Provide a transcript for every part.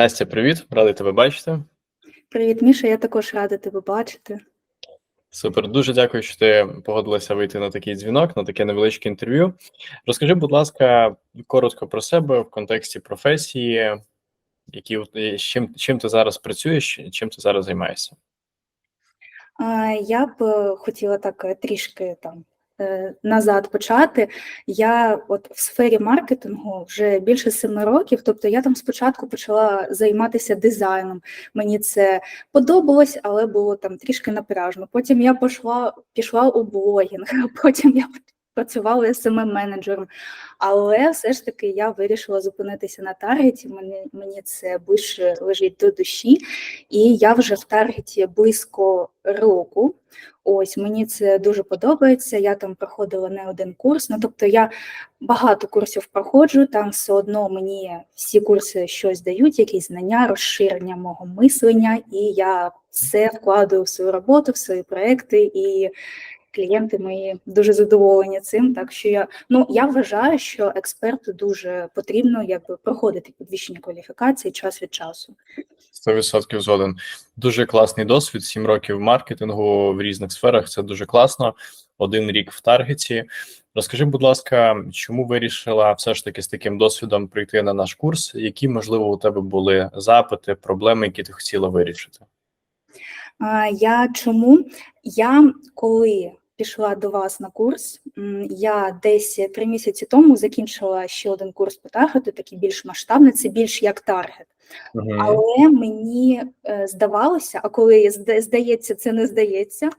Настя, привіт, радий тебе бачити. Привіт, Міша. Я також рада тебе бачити. Супер, дуже дякую, що ти погодилася вийти на такий дзвінок, на таке невеличке інтерв'ю. Розкажи, будь ласка, коротко про себе в контексті професії, які з чим, чим ти зараз працюєш, чим ти зараз займаєшся? Я б е, хотіла так е, трішки там е, назад почати. Я от в сфері маркетингу вже більше семи років. Тобто я там спочатку почала займатися дизайном. Мені це подобалось, але було там трішки напряжно. Потім я пішла, пішла у блогінг, потім я працювала смм менеджером але все ж таки я вирішила зупинитися на таргеті. Мені мені це більше лежить до душі, і я вже в таргеті близько року. Ось мені це дуже подобається. Я там проходила не один курс. Ну тобто я багато курсів проходжу. Там все одно мені всі курси щось дають, якісь знання, розширення мого мислення, і я все вкладаю в свою роботу, в свої проекти і клієнти мої дуже задоволені цим. Так що я ну я вважаю, що експерту дуже потрібно якби проходити підвищення кваліфікації час від часу. 100% згоден. Дуже класний досвід. Сім років маркетингу в різних сферах. Це дуже класно. Один рік в таргеті. Розкажи, будь ласка, чому вирішила все ж таки з таким досвідом прийти на наш курс? Які можливо у тебе були запити, проблеми, які ти хотіла вирішити? Я чому? Я коли пішла до вас на курс. Я десь три місяці тому закінчила ще один курс по таргету, такий більш масштабний, це більш як таргет. Угу. Але мені е, здавалося, а коли здається, це не здається.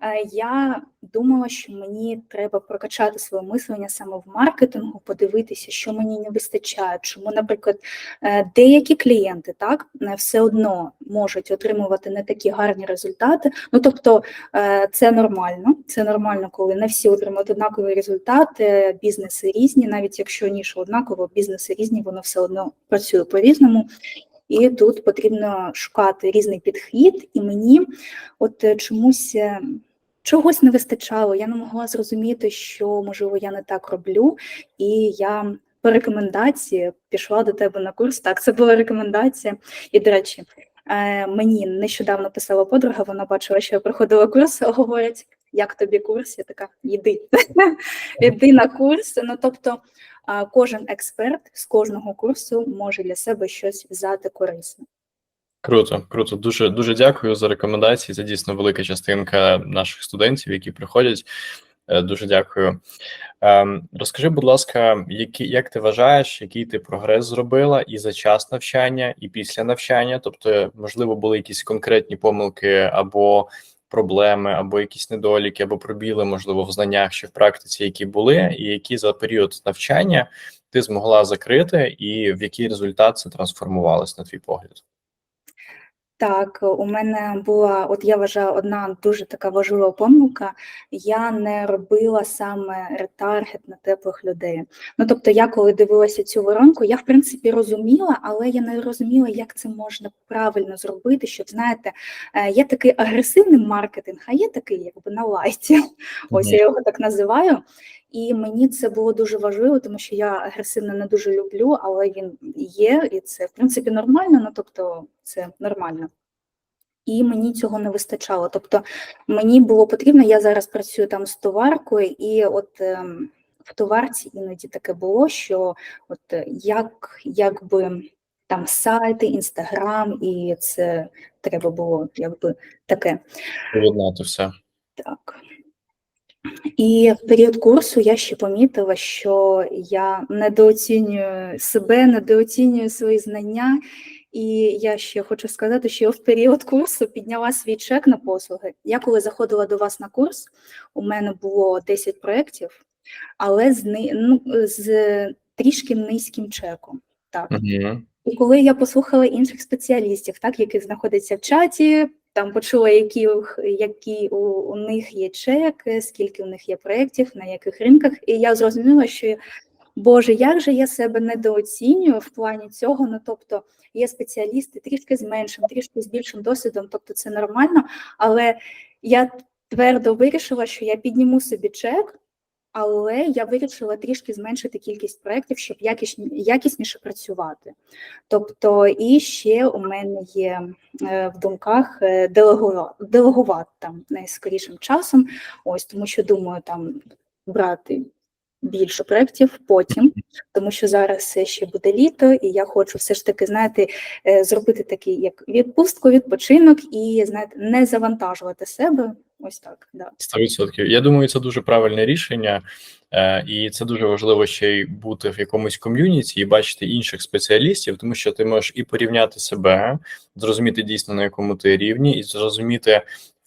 Е, я думала, що мені треба прокачати своє мислення саме в маркетингу, подивитися, що мені не вистачає. Чому, наприклад, е, деякі клієнти так все одно можуть отримувати не такі гарні результати. Ну тобто це нормально, це нормально, коли не всі отримують однакові результати, бізнеси різні, навіть якщо ніша однаково, бізнеси різні, воно все одно працює по різному. І тут потрібно шукати різний підхід, і мені от е, чомусь е, чогось не вистачало. Я не могла зрозуміти, що можливо я не так роблю, і я по рекомендації пішла до тебе на курс. Так, це була рекомендація. І, до речі, е, мені нещодавно писала подруга, вона бачила, що я проходила курс, говорять, як тобі курс? Я така, йди, йди на курс. Ну тобто кожен експерт з кожного курсу може для себе щось взяти корисне. Круто, круто. Дуже дуже дякую за рекомендації. Це дійсно велика частинка наших студентів, які приходять. Е, дуже дякую. Ем, розкажи, будь ласка, які як ти вважаєш, який ти прогрес зробила і за час навчання, і після навчання? Тобто, можливо, були якісь конкретні помилки або проблеми, або якісь недоліки, або пробіли, можливо, в знаннях чи в практиці, які були, і які за період навчання ти змогла закрити, і в який результат це трансформувалось на твій погляд? Так, у мене була, от я вважаю, одна дуже така важлива помилка. Я не робила саме ретаргет на теплих людей. Ну тобто, я коли дивилася цю воронку, я в принципі розуміла, але я не розуміла, як це можна правильно зробити. Щоб знаєте, е, є такий агресивний маркетинг, а є такий, якби на лайті. Ось я його так називаю. І мені це було дуже важливо, тому що я агресивно не дуже люблю, але він є, і це в принципі нормально. Ну тобто, це нормально. І мені цього не вистачало. Тобто мені було потрібно, я зараз працюю там з товаркою, і от е, в товарці іноді таке було, що от як якби там сайти, інстаграм, і це треба було якби таке. Поєднати все. Так. І в період курсу я ще помітила, що я недооцінюю себе, недооцінюю свої знання. І я ще хочу сказати, що я в період курсу підняла свій чек на послуги. Я коли заходила до вас на курс, у мене було 10 проєктів, але з ну, з трішки низьким чеком. Так. Угу. І коли я послухала інших спеціалістів, так, які знаходяться в чаті, там почула, які які у, у них є чек, скільки у них є проєктів, на яких ринках, і я зрозуміла, що Боже, як же я себе недооцінюю в плані цього? Ну тобто є спеціалісти трішки з меншим, трішки з більшим досвідом, тобто це нормально, але я твердо вирішила, що я підніму собі чек. Але я вирішила трішки зменшити кількість проєктів, щоб якісні- якісніше працювати. Тобто, і ще у мене є е, в думках е, делегувати там найскорішим часом, ось тому що думаю там брати більше проєктів потім, тому що зараз ще буде літо, і я хочу все ж таки, знаєте, е, зробити такий як відпустку, відпочинок і знаєте, не завантажувати себе. Ось так, да. 100%. Я думаю, це дуже правильне рішення, е, і це дуже важливо ще й бути в якомусь ком'юніті і бачити інших спеціалістів, тому що ти можеш і порівняти себе, зрозуміти дійсно на якому ти рівні, і зрозуміти.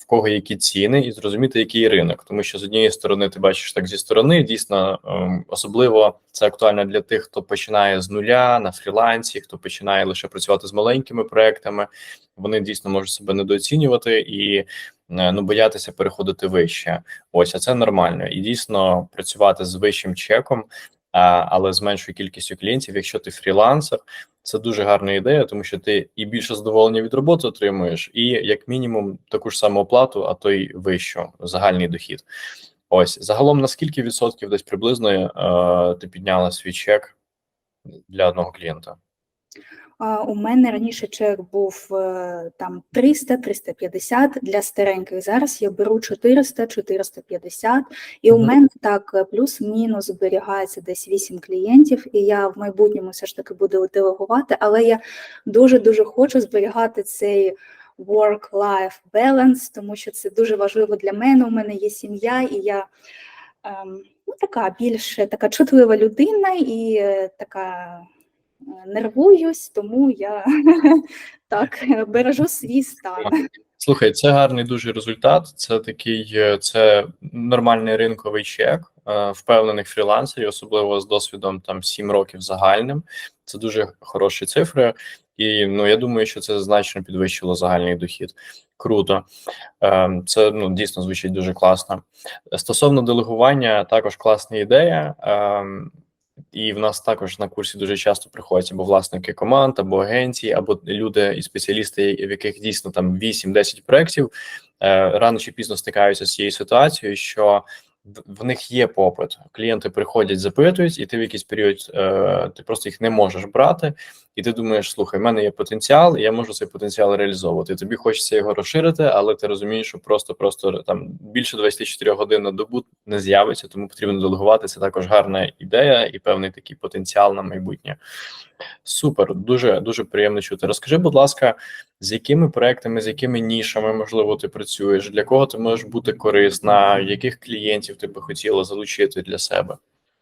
Кого які ціни, і зрозуміти, який ринок, тому що з однієї сторони ти бачиш так зі сторони. Дійсно, ем, особливо це актуально для тих, хто починає з нуля на фрілансі, хто починає лише працювати з маленькими проектами. Вони дійсно можуть себе недооцінювати і е, ну боятися переходити вище. Ось, а це нормально. І дійсно працювати з вищим чеком, але з меншою кількістю клієнтів, якщо ти фрілансер, це дуже гарна ідея, тому що ти і більше задоволення від роботи отримуєш, і як мінімум таку ж саму оплату, а то й вищу загальний дохід. Ось загалом на скільки відсотків десь приблизно е, ти підняла свій чек для одного клієнта? У мене раніше чек був е, там 300-350 для стареньких. Зараз я беру 400-450, і у мене так е, плюс-мінус зберігається десь 8 клієнтів, і я в майбутньому все ж таки буду делегувати, але я дуже-дуже хочу зберігати цей work-life balance, тому що це дуже важливо для мене. У мене є сім'я, і я ем, ну, така більш така чутлива людина і е, така нервуюсь, тому я так бережу свій стан. Слухай, це гарний дуже результат. Це такий, е, це нормальний ринковий чек е, впевнених фрілансерів, особливо з досвідом там 7 років загальним. Це дуже хороші цифри, і ну я думаю, що це значно підвищило загальний дохід. Круто, Е, це ну дійсно звучить дуже класно. Стосовно делегування, також класна ідея. І в нас також на курсі дуже часто приходять або власники команд, або агенції, або люди і спеціалісти, в яких дійсно там 8-10 проєктів, е, рано чи пізно стикаються з цією ситуацією, що в- них є попит. Клієнти приходять, запитують, і ти в якийсь період е, ти просто їх не можеш брати, і ти думаєш: слухай, в мене є потенціал, і я можу цей потенціал реалізовувати. Тобі хочеться його розширити, але ти розумієш, що просто просто там більше 24 годин на добу не з'явиться, тому потрібно делегувати. Це також гарна ідея і певний такий потенціал на майбутнє. Супер, дуже дуже приємно чути. Розкажи, будь ласка, з якими проектами, з якими нішами можливо ти працюєш? Для кого ти можеш бути корисна? Яких клієнтів ти би хотіла залучити для себе?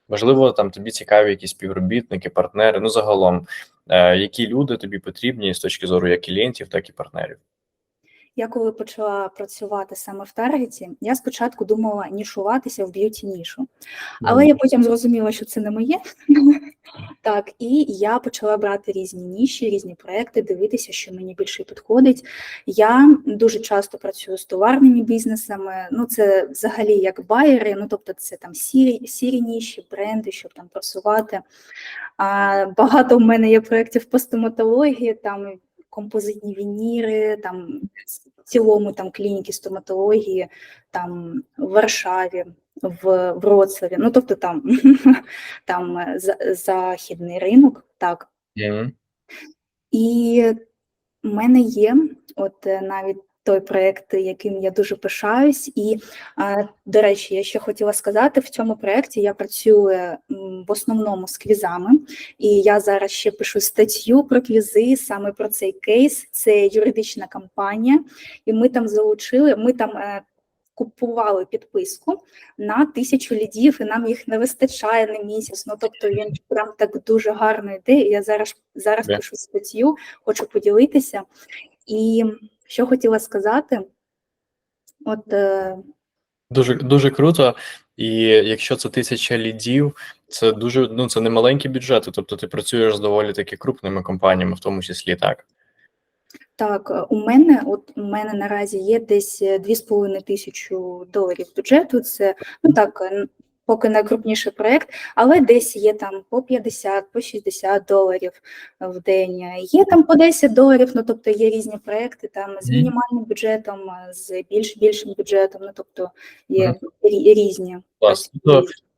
Можливо, там тобі цікаві якісь співробітники, партнери. Ну загалом, е, які люди тобі потрібні з точки зору як клієнтів, так і партнерів. Я коли почала працювати саме в таргеті, я спочатку думала нішуватися в б'юті нішу, але я потім зрозуміла, що це не моє. Так, і я почала брати різні ніші, різні проекти, дивитися, що мені більше підходить. Я дуже часто працюю з товарними бізнесами. Ну, це взагалі як байери, ну тобто це там сірі, сірі ніші, бренди, щоб там просувати. А, багато в мене є проєктів по стоматології, там композитні вініри, там в цілому там клініки стоматології, там в Варшаві, в Вроцлаві. Ну тобто там, там е, західний ринок, так. Мгм. І в мене є от е, навіть той проєкт, яким я дуже пишаюсь. І, до речі, я ще хотіла сказати, в цьому проєкті я працюю в основному з квізами, і я зараз ще пишу статтю про квізи саме про цей кейс. Це юридична кампанія, і ми там залучили, ми там. е, Купували підписку на тисячу лідів, і нам їх не вистачає на місяць. Ну тобто він прям так дуже гарно йде. Я зараз зараз Да. пишу статтю, хочу поділитися. І що хотіла сказати, от е, Дуже дуже круто. І якщо це тисяча лідів, це дуже ну це не маленькі бюджети. Тобто ти працюєш з доволі таки крупними компаніями, в тому числі так. так, е, у мене, от у мене наразі є десь е, 2,5 тисячі доларів бюджету. Це ну так, е, поки найкрупніший проєкт, але десь є там по 50, по 60 доларів в день. Є там по 10 доларів, ну тобто є різні проекти там з мінімальним бюджетом, з більш більшим бюджетом. Ну тобто є різні. Клас.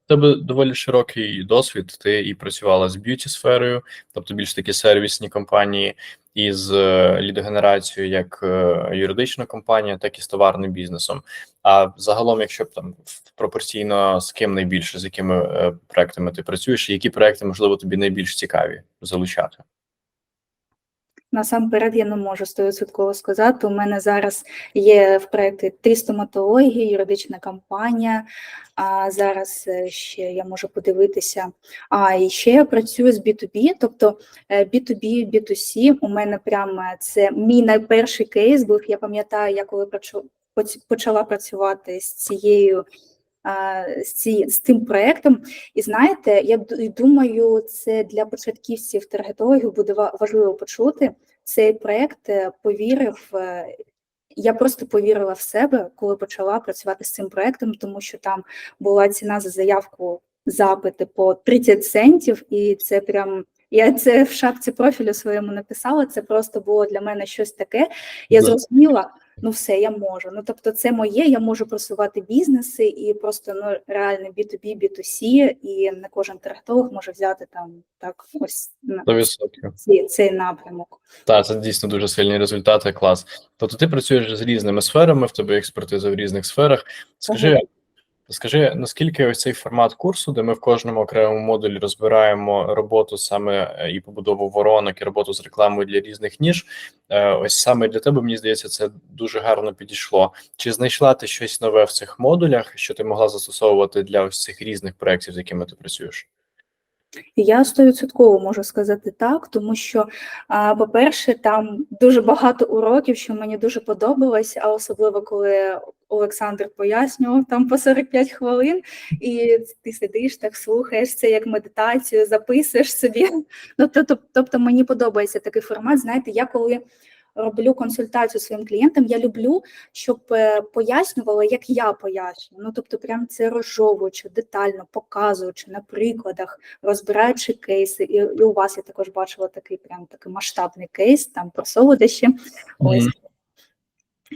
Тебе доволі широкий досвід. Ти і працювала з б'юті сферою, тобто більш такі сервісні компанії, і з е, лідогенерацією як е, юридична компанія, так і з товарним бізнесом. А загалом, якщо б там пропорційно з ким найбільше, з якими е, проектами ти працюєш, які проекти можливо тобі найбільш цікаві залучати? Насамперед я не можу стовідсотково сказати. У мене зараз є в проєкті три стоматології, юридична компанія. А зараз е, ще я можу подивитися. А і ще я працюю з B2B, тобто е, B2B, B2C. У мене прямо це мій найперший кейс був. Я пам'ятаю, я коли почала працювати з цією. З, тим проектом, і знаєте, я думаю, це для початківців таргетологів буде важливо почути. Цей проект е, повірив. е, Я просто повірила в себе, коли почала працювати з цим проектом, тому що там була ціна за заявку запити по 30 центів, і це прям я це в шапці профілю своєму написала. Це просто було для мене щось таке. Я зрозуміла, ну все, я можу. Ну тобто, це моє, я можу просувати бізнеси і просто ну реально B2B, B2C, і не кожен таргетолог може взяти там так ось на 100%. цей, цей напрямок. Так, це дійсно дуже сильні результати, клас. Тобто ти працюєш з різними сферами, в тебе експертиза в різних сферах. Скажи, скажи, наскільки ось цей формат курсу, де ми в кожному окремому модулі розбираємо роботу саме е, і побудову воронок, і роботу з рекламою для різних ніж, е, ось саме для тебе, мені здається, це дуже гарно підійшло. Чи знайшла ти щось нове в цих модулях, що ти могла застосовувати для ось цих різних проєктів, з якими ти працюєш? Я стовідсотково можу сказати так, тому що, по-перше, там дуже багато уроків, що мені дуже подобалось, а особливо коли Олександр пояснював там по 45 хвилин, і ти сидиш, так слухаєш це як медитацію, записуєш собі. Ну, то- то- тобто мені подобається такий формат. Знаєте, я коли роблю консультацію своїм клієнтам, я люблю, щоб пояснювала, пояснювали, як я пояснюю. Ну, тобто, прям це розжовуючи, детально показуючи на прикладах розбираючи кейси, і, і у вас я також бачила такий прям такий масштабний кейс там про солодощі. Ось.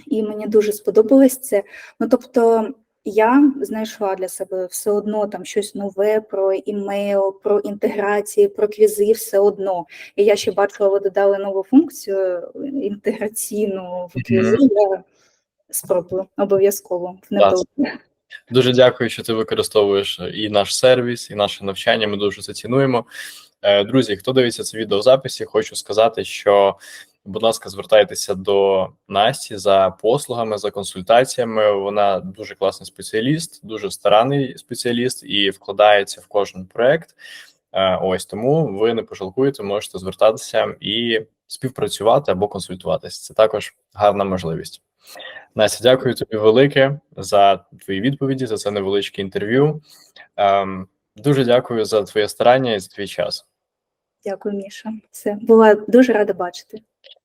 І мені дуже сподобалось це. Ну тобто я знайшла для себе все одно там щось нове про імейл, про інтеграції, про квізи, все одно. І я ще бачила, ви додали нову функцію інтеграційну в квізи. Я спробую обов'язково Дуже дякую, що ти використовуєш і наш сервіс, і наше навчання. Ми дуже це цінуємо. Е, Друзі, хто дивиться це відео в записі, хочу сказати, що, будь ласка, звертайтеся до Насті за послугами, за консультаціями. Вона дуже класний спеціаліст, дуже старанний спеціаліст і вкладається в кожен проект. Е, Ось тому ви не пожалкуєте, можете звертатися і співпрацювати або консультуватися. Це також гарна можливість. Настя, дякую тобі велике за твої відповіді, за це невеличке інтерв'ю. Ем, дуже дякую за твоє старання і за твій час. Дякую, Міша. Все була дуже рада бачити.